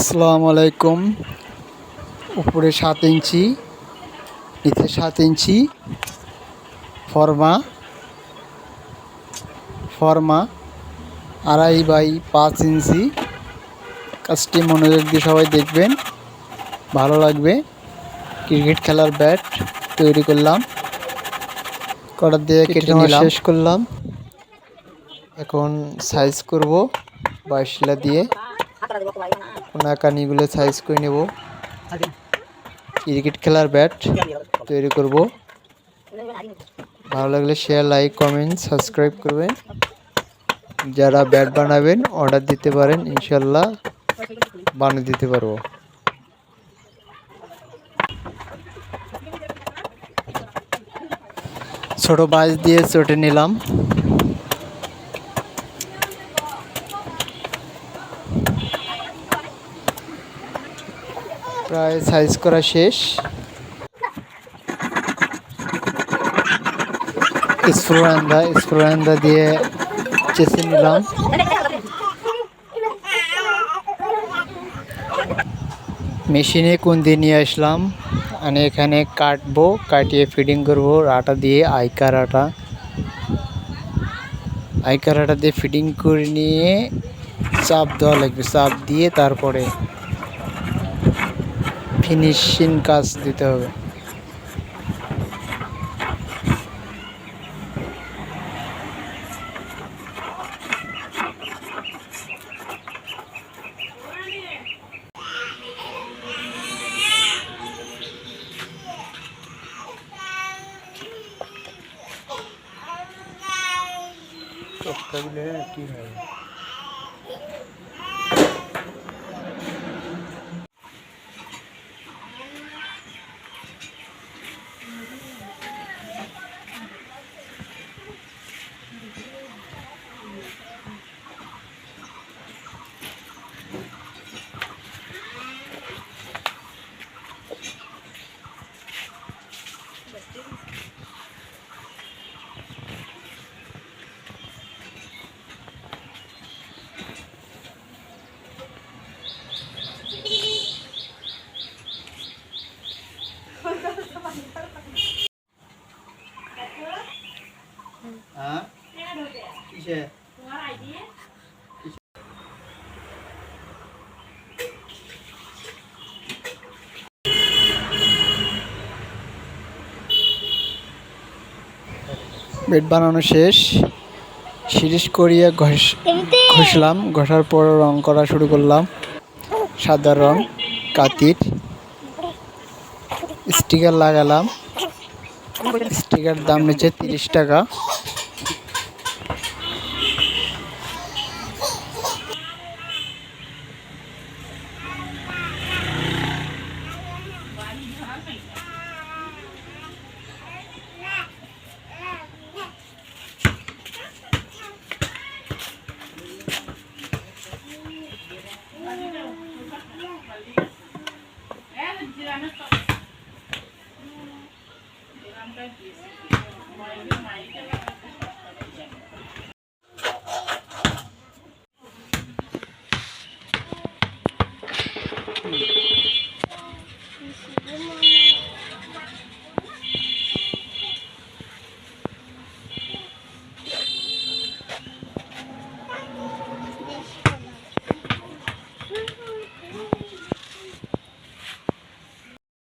আসসালামু আলাইকুম। উপরে সাত ইঞ্চি নিচে সাত ইঞ্চি। ফর্মা ফর্মা আড়াই বাই পাঁচ ইঞ্চি। কাজটি মনোযোগ দিয়ে সবাই দেখবেন ভালো লাগবে। ক্রিকেট খেলার ব্যাট তৈরি করলাম। কটা দিয়ে কেটে শেষ করলাম। এখন সাইজ করব বাইশলা দিয়ে। কোনাকানিগুলো সাইজ করে নেব। ক্রিকেট খেলার ব্যাট তৈরি করব। ভালো লাগলে শেয়ার লাইক কমেন্ট সাবস্ক্রাইব করবেন। যারা ব্যাট বানাবেন অর্ডার দিতে পারেন, ইনশাল্লাহ বানিয়ে দিতে পারব। ছোটো বাঁশ দিয়ে চটে নিলাম। প্রায় সাইজ করা শেষ। স্প্রোয়ান্দা স্প্রোয়ান্দা দিয়ে চেষে নিলাম। মেশিনে কোন দিয়ে নিয়ে আসলাম? আমি এখানে কাটবো, কাটিয়ে ফিডিং করব আটা দিয়ে আইকার আটা আইকার আটা দিয়ে ফিডিং করে নিয়ে চাপ দেওয়া লাগবে, চাপ দিয়ে তারপরে ফিনিশিং কাজ দিতে হবে। কি হয়? বেড বানানো শেষ। শিরিষ করিয়ে ঘষ ঘষলাম। ঘষার পর রং করা শুরু করলাম। সাদা রং, কাতির। স্টিকার লাগালাম স্টিকার দাম নিচ্ছে তিরিশ টাকা Thank you. দামটা দিয়েছি